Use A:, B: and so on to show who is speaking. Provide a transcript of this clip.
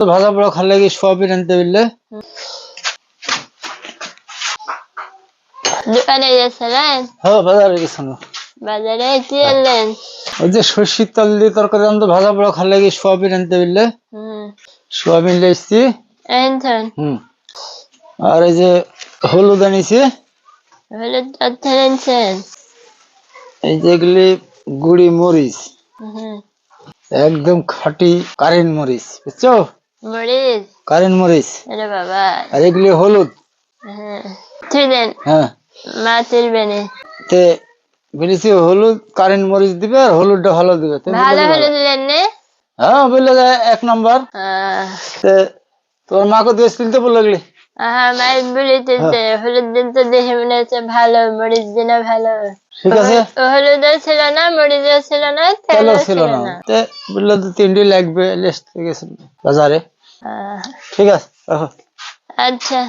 A: ভাজা পোড়া খাল লাগি সোয়াবিন আনতে বললে
B: দোকানে গেছিলেন?
A: হ্যাঁ বাজারে গেছিল
B: বাজারে কি আনলেন
A: ওই যে সর্ষির তেল দিয়ে তরকারি আনতে ভাজা পোড়া খাল লাগি সোয়াবিন আনতে বললে
B: হুম।
A: সোয়াবিন লেছি হুম। আর এই যে হলুদ আনিছি।
B: হলুদ তথ্য এনেছেন?
A: এই যেগুলি গুড়ি মরিচ।
B: হুম।
A: একদম খাঁটি কারেন্ট মরিচ বুঝছ?
B: মরিচ।
A: কারেন্ট মরিচ।
B: আরে বাবা।
A: আর এগুলি হলুদ।
B: হ্যাঁ। দেন
A: হ্যাঁ।
B: মা তুলবে না
A: তে বলেছি হলুদ কারেন্ট মরিচ দিবে আর হলুদটা ভালো দিবে।
B: ভালো
A: বললে
B: দিলেন না।
A: হ্যাঁ বললে এক নম্বর। তে তোমার মাকে দিয়ে তুলতে বলে
B: মাই হলুদ তো দেখে মনে হচ্ছে ভালো মরিচ দিনা ভালো।
A: ঠিক আছে।
B: ও ছিল না ছিল না
A: ছিল না। তে বললে তো তিনটি লাগবে লিস্ট থেকে বাজারে। ঠিক আছে
B: আচ্ছা।